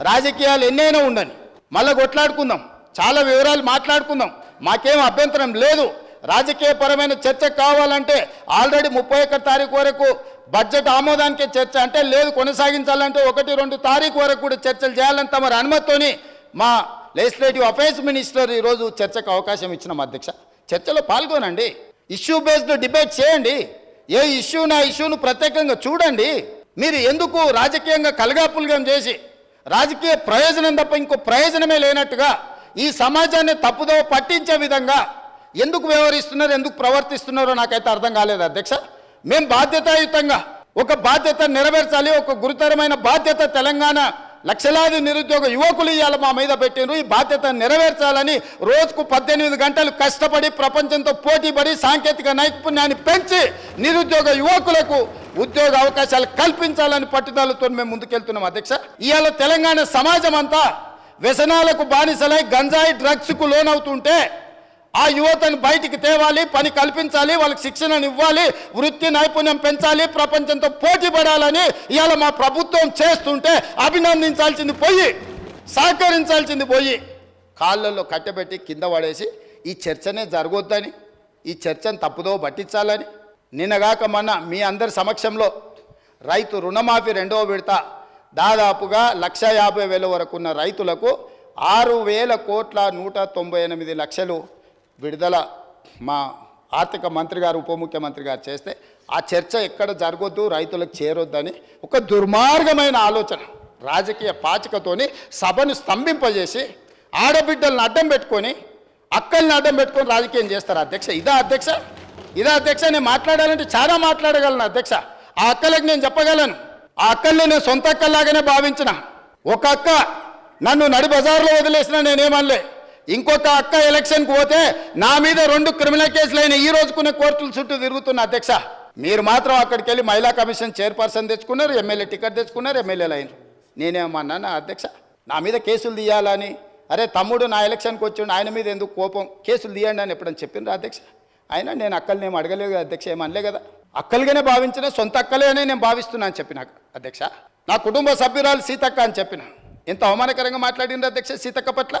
రాజకీయాలు ఎన్నైనా ఉండని. మళ్ళీ కొట్లాడుకుందాం. చాలా వివరాలు మాట్లాడుకుందాం. మాకేం అభ్యంతరం లేదు. రాజకీయపరమైన చర్చ కావాలంటే ఆల్రెడీ ముప్పై ఒక్క తారీఖు వరకు బడ్జెట్ ఆమోదానికే చర్చ అంటే లేదు. కొనసాగించాలంటే ఒకటి రెండు తారీఖు వరకు కూడా చర్చలు చేయాలని తమరి అనుమతితోని మా లెజిస్లేటివ్ అఫైర్స్ మినిస్టర్ ఈరోజు చర్చకు అవకాశం ఇచ్చిన అధ్యక్ష. చర్చలో పాల్గొనండి. ఇష్యూ బేస్డ్ డిబేట్ చేయండి. ఏ ఇష్యూ నా ఇష్యూను ప్రత్యేకంగా చూడండి. మీరు ఎందుకు రాజకీయంగా కలగాపులగం చేసి రాజకీయ ప్రయోజనం తప్ప ఇంకో ప్రయోజనమే లేనట్టుగా ఈ సమాజాన్ని తప్పుదో పట్టించే విధంగా ఎందుకు వ్యవహరిస్తున్నారు ఎందుకు ప్రవర్తిస్తున్నారో నాకైతే అర్థం కాలేదు అధ్యక్ష. మేము బాధ్యతాయుతంగా ఒక బాధ్యత నెరవేర్చాలి ఒక గురుతరమైన బాధ్యత తెలంగాణ లక్షలాది నిరుద్యోగ యువకులు ఇవాళ మా మీద పెట్టినారు ఈ బాధ్యత నెరవేర్చాలని రోజుకు పద్దెనిమిది గంటలు కష్టపడి ప్రపంచంతో పోటీపడి సాంకేతిక నైపుణ్యాన్ని పెంచి నిరుద్యోగ యువకులకు ఉద్యోగ అవకాశాలు కల్పించాలని పట్టుదలతో మేము ముందుకెళ్తున్నాం అధ్యక్ష. ఇవాళ తెలంగాణ సమాజం అంతా వ్యసనాలకు బానిసలై గంజాయి డ్రగ్స్కు లోనవుతుంటే ఆ యువతను బయటికి తేవాలి పని కల్పించాలి వాళ్ళకి శిక్షణను ఇవ్వాలి వృత్తి నైపుణ్యం పెంచాలి ప్రపంచంతో పోటీ పడాలని ఇవాళ మా ప్రభుత్వం చేస్తుంటే అభినందించాల్సింది పోయి సహకరించాల్సింది పోయి. కాళ్ళల్లో కట్టబెట్టి కింద పడేసి ఈ చర్చనే జరగొద్దని ఈ చర్చను తప్పుదో పట్టించాలని. నిన్నగాక మొన్న మీ అందరి సమక్షంలో రైతు రుణమాఫీ రెండవ విడత దాదాపుగా లక్ష యాభై వేల వరకు ఉన్న రైతులకు ఆరు వేల కోట్ల నూట తొంభై ఎనిమిది లక్షలు విడుదల మా ఆర్థిక మంత్రి గారు ఉప ముఖ్యమంత్రి గారు చేస్తే ఆ చర్చ ఎక్కడ జరగొద్దు రైతులకు చేరొద్దని ఒక దుర్మార్గమైన ఆలోచన. రాజకీయ పాచికతోని సభను స్తంభింపజేసి ఆడబిడ్డలను అడ్డం పెట్టుకొని అక్కల్ని అడ్డం పెట్టుకొని రాజకీయం చేస్తారు అధ్యక్ష. ఇదా అధ్యక్ష? ఇదా అధ్యక్ష? నేను మాట్లాడాలంటే చాలా మాట్లాడగలను అధ్యక్ష. ఆ అక్కలకు నేను చెప్పగలను. ఆ అక్కల్ని నేను సొంత అక్కల్లాగానే భావించిన. ఒక అక్క నన్ను నడి బజార్లో వదిలేసిన నేనేమనలే. ఇంకొక అక్క ఎలక్షన్కి పోతే నా మీద రెండు క్రిమినల్ కేసులు అయిన ఈ రోజుకునే కోర్టుల చుట్టూ తిరుగుతున్న అధ్యక్ష. మీరు మాత్రం అక్కడికి వెళ్ళి మహిళా కమిషన్ చైర్పర్సన్ తెచ్చుకున్నారు ఎమ్మెల్యే టికెట్ తెచ్చుకున్నారు ఎమ్మెల్యేలు అయినారు. నేనేమన్నా నా అధ్యక్ష? నా మీద కేసులు తీయాలని. అరే తమ్ముడు నా ఎలక్షన్కి వచ్చిండు ఆయన మీద ఎందుకు కోపం? కేసులు తీయండి అని ఎప్పుడని చెప్పిండ్రు అధ్యక్ష? అయినా నేను అక్కల్ని ఏం అడగలేదు అధ్యక్ష ఏమనలే కదా? అక్కలుగానే భావించిన సొంత అక్కలే అని నేను భావిస్తున్నాను చెప్పిన అధ్యక్ష? నా కుటుంబ సభ్యురాలు సీతక్క అని చెప్పిన. ఎంత అవమానకరంగా మాట్లాడిండ్రు అధ్యక్ష సీతక్క పట్ల?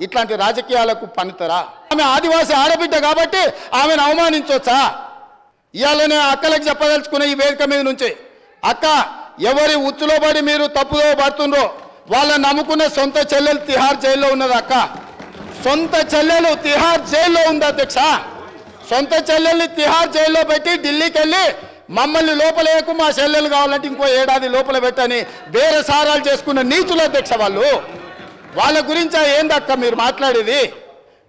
ఇట్లాంటి రాజకీయాలకు పనితరా? ఆమె ఆదివాసి ఆడబిడ్డ కాబట్టి ఆమెను అవమానించవచ్చా ఇవాళనే అక్కలకు చెప్పదలుచుకున్న ఈ వేదిక మీద నుంచి అక్క ఎవరి ఉచ్చులో పడి మీరు తప్పుదో పడుతుండ్రో వాళ్ళని నమ్ముకున్న సొంత చెల్లెలు తిహార్ జైల్లో ఉన్నది అక్క? సొంత చెల్లెలు తిహార్ జైల్లో ఉంది అధ్యక్ష? సొంత చెల్లెల్ని తిహార్ జైల్లో పెట్టి ఢిల్లీకి వెళ్ళి మమ్మల్ని లోపలేకు మా చెల్లెలు కావాలంటే ఇంకో ఏడాది లోపల పెట్టని వేరే సారాలు చేసుకున్న నీచులు అధ్యక్ష వాళ్ళు. వాళ్ళ గురించి ఏందక్క మీరు మాట్లాడేది?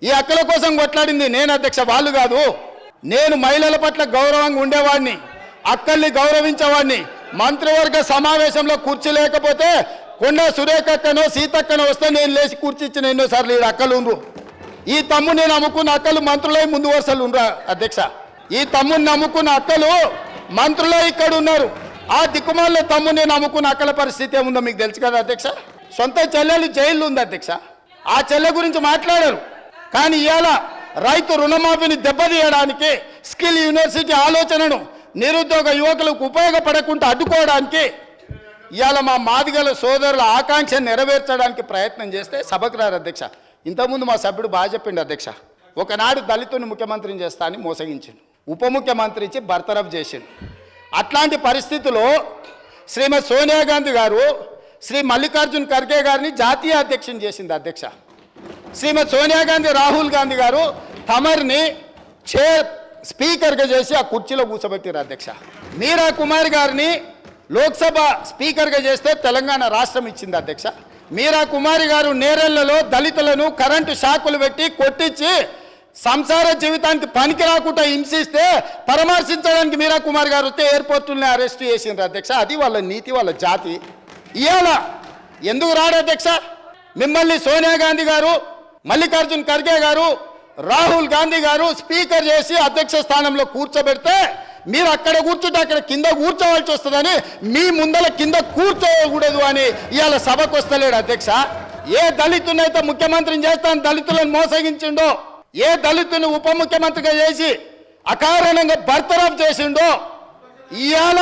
ఈ అక్కల కోసం కొట్లాడింది నేను అధ్యక్ష వాళ్ళు కాదు. నేను మహిళల పట్ల గౌరవంగా ఉండేవాడిని అక్కల్ని గౌరవించేవాడిని. మంత్రివర్గ సమావేశంలో కుర్చీ లేకపోతే కొండ సురేఖక్కనో సీతక్కనో వస్తే నేను లేచి కూర్చి ఇచ్చిన ఎన్నోసార్లు ఈ అక్కలు ఉండ్రు. ఈ తమ్ముడు నేను నమ్ముకున్న అక్కలు మంత్రులై ముందు వరుసలు ఉండరా అధ్యక్ష. ఈ తమ్ముడిని నమ్ముకున్న అక్కలు మంత్రులై ఇక్కడ ఉన్నారు ఆ దిక్కుమాల్లో తమ్ముడు నేను నమ్ముకున్న అక్కల పరిస్థితి ఏముందో మీకు తెలుసు కదా అధ్యక్ష? సొంత చెల్లెలు జైల్లో ఉంది అధ్యక్ష. ఆ చెల్లె గురించి మాట్లాడారు. కానీ ఇవాళ రైతు రుణమాఫీని దెబ్బతీయడానికి స్కిల్ యూనివర్సిటీ ఆలోచనను నిరుద్యోగ యువకులకు ఉపయోగపడకుండా అడ్డుకోవడానికి ఇవాళ మా మాదిగల సోదరుల ఆకాంక్ష నెరవేర్చడానికి ప్రయత్నం చేస్తే సభకు రారు అధ్యక్ష. ఇంతకుముందు మా సభ్యుడు బాగా చెప్పిండు అధ్యక్ష. ఒకనాడు దళితుని ముఖ్యమంత్రిని చేస్తా అని మోసగించిండు. ఉప ముఖ్యమంత్రి ఇచ్చి బర్తరఫ్ చేసిండు. అట్లాంటి పరిస్థితుల్లో శ్రీమతి సోనియా గాంధీ గారు శ్రీ మల్లికార్జున్ ఖర్గే గారిని జాతీయ అధ్యక్షుని చేసింది అధ్యక్ష. శ్రీమతి సోనియా గాంధీ రాహుల్ గాంధీ గారు తమర్ని చైర్ స్పీకర్గా చేసి ఆ కుర్చీలో కూర్చోబెట్టారు అధ్యక్ష. మీరా కుమార్ గారిని లోక్సభ స్పీకర్గా చేస్తే తెలంగాణ రాష్ట్రం ఇచ్చింది అధ్యక్ష. మీరా కుమారి గారు నేరెళ్ళలో దళితులను కరెంటు షాకులు పెట్టి కొట్టించి సంసార జీవితానికి పనికి రాకుండా హింసిస్తే పరామర్శించడానికి మీరా కుమార్ గారు వస్తే ఎయిర్పోర్టుల్ని అరెస్ట్ చేసిండ్రు అధ్యక్ష. అది వాళ్ళ నీతి వాళ్ళ జాతి. ఇవాళ ఎందుకు రాడు అధ్యక్ష? మిమ్మల్ని సోనియా గాంధీ గారు మల్లికార్జున్ ఖర్గే గారు రాహుల్ గాంధీ గారు స్పీకర్ చేసి అధ్యక్ష స్థానంలో కూర్చోబెడితే మీరు అక్కడ కూర్చుంటే అక్కడ కింద కూర్చోవాల్సి వస్తుందని మీ ముందల కింద కూర్చోకూడదు అని ఇవాళ సభకు వస్తలేడు అధ్యక్ష. ఏ దళితునైతే ముఖ్యమంత్రిని చేస్తాను దళితులను మోసగించిండో ఏ దళితుని ఉప ముఖ్యమంత్రిగా చేసి అకారణంగా బర్తరఫ్ చేసిండో ఇవాళ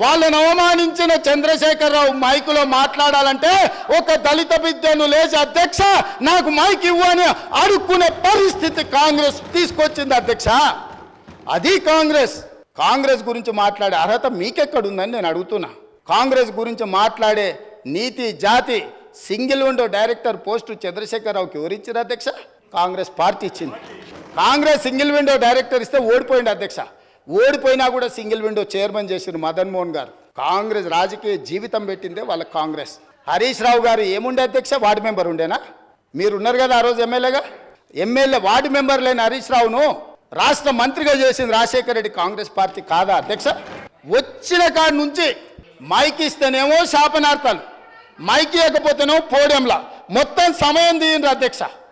వాళ్ళని అవమానించిన చంద్రశేఖరరావు మైకులో మాట్లాడాలంటే ఒక దళిత బిడ్డను లేచి అధ్యక్ష నాకు మైక్ ఇవ్వు అని అడుక్కునే పరిస్థితి కాంగ్రెస్ తీసుకొచ్చింది అధ్యక్ష. అది కాంగ్రెస్. కాంగ్రెస్ గురించి మాట్లాడే అర్హత మీకెక్కడుందని నేను అడుగుతున్నా. కాంగ్రెస్ గురించి మాట్లాడే నీతి జాతి సింగిల్ విండో డైరెక్టర్ పోస్టు చంద్రశేఖరరావుకి ఎవరిచ్చారు అధ్యక్ష? కాంగ్రెస్ పార్టీ ఇచ్చింది. కాంగ్రెస్ సింగిల్ విండో డైరెక్టర్ ఇస్తే ఓడిపోయింది అధ్యక్ష. ఓడిపోయినా కూడా సింగిల్ విండో చైర్మన్ చేసిన మదన్ మోహన్ గారు. కాంగ్రెస్ రాజకీయ జీవితం పెట్టిందే వాళ్ళ కాంగ్రెస్. హరీష్ రావు గారు ఏముండే అధ్యక్ష? వార్డు మెంబర్ ఉండేనా? మీరు ఉన్నారు కదా ఆ రోజు ఎమ్మెల్యేగా? ఎమ్మెల్యే వార్డు మెంబర్ లేని హరీష్ రావును రాష్ట్ర మంత్రిగా చేసింది రాజశేఖర రెడ్డి కాంగ్రెస్ పార్టీ కాదా అధ్యక్ష? వచ్చిన కాడి నుంచి మైక్ ఇస్తేనేమో శాపనార్థాలు. మైక్ ఇవ్వకపోతేనేమో పోడియంలా. మొత్తం సమయం తీయండి అధ్యక్ష.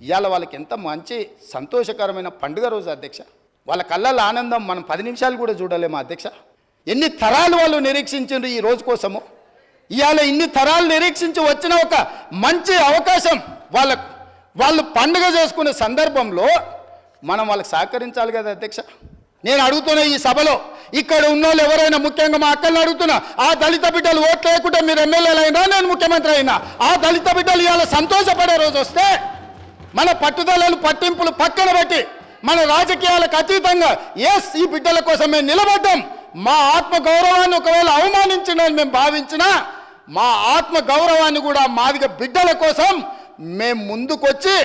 ఇవాళ వాళ్ళకి ఎంత మంచి సంతోషకరమైన పండుగ రోజు అధ్యక్ష. వాళ్ళ కళ్ళల్లో ఆనందం మనం పది నిమిషాలు కూడా చూడలేము అధ్యక్ష. ఎన్ని తరాలు వాళ్ళు నిరీక్షించారు ఈ రోజు కోసము? ఇవాళ ఇన్ని తరాలు నిరీక్షించి వచ్చిన ఒక మంచి అవకాశం వాళ్ళకు. వాళ్ళు పండుగ చేసుకునే సందర్భంలో మనం వాళ్ళకి సహకరించాలి కదా అధ్యక్ష. నేను అడుగుతున్న ఈ సభలో ఇక్కడ ఉన్న వాళ్ళు ఎవరైనా ముఖ్యంగా మా అక్కల్ని అడుగుతున్నా ఆ దళిత బిడ్డలు ఓట్లు లేకుండా మీరు ఎమ్మెల్యేలు అయినా నేను ముఖ్యమంత్రి అయినా ఆ దళిత బిడ్డలు ఇవాళ సంతోషపడే రోజు వస్తే మన పట్టుదలలు పట్టింపులు పక్కన పెట్టి మన రాజకీయాలకు అతీతంగా ఎస్ ఈ బిడ్డల కోసం మేము నిలబడ్డాం. మా ఆత్మ గౌరవాన్ని ఒకవేళ అవమానించిన మేము భావించినా మా ఆత్మ గౌరవాన్ని కూడా మాదిగ బిడ్డల కోసం మేము ముందుకొచ్చి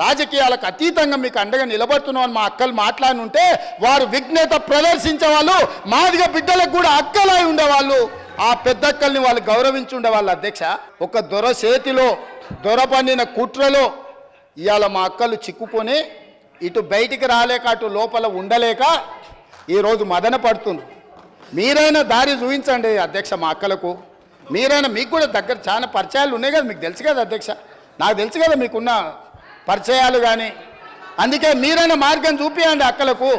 రాజకీయాలకు అతీతంగా మీకు అండగా నిలబడుతున్నామని మా అక్కలు మాట్లాడి ఉంటే వారు విఘ్నత ప్రదర్శించే వాళ్ళు మాదిగ బిడ్డలకు కూడా అక్కలై ఉండేవాళ్ళు. ఆ పెద్దక్కల్ని వాళ్ళు గౌరవించి ఉండేవాళ్ళు అధ్యక్ష ఒక దొర చేతిలో దొర పండిన కుట్రలో ఇవాళ మా అక్కలు చిక్కుకొని ఇటు బయటికి రాలేక అటు లోపల ఉండలేక ఈరోజు మదన పడుతుంది మీరైనా దారి చూపించండి అధ్యక్ష మా అక్కలకు. మీరైనా మీకు కూడా దగ్గర చాలా పరిచయాలు ఉన్నాయి కదా మీకు తెలుసు కదా అధ్యక్ష? నాకు తెలుసు కదా మీకున్న పరిచయాలు కానీ అందుకే మీరైనా మార్గం చూపించండి అక్కలకు.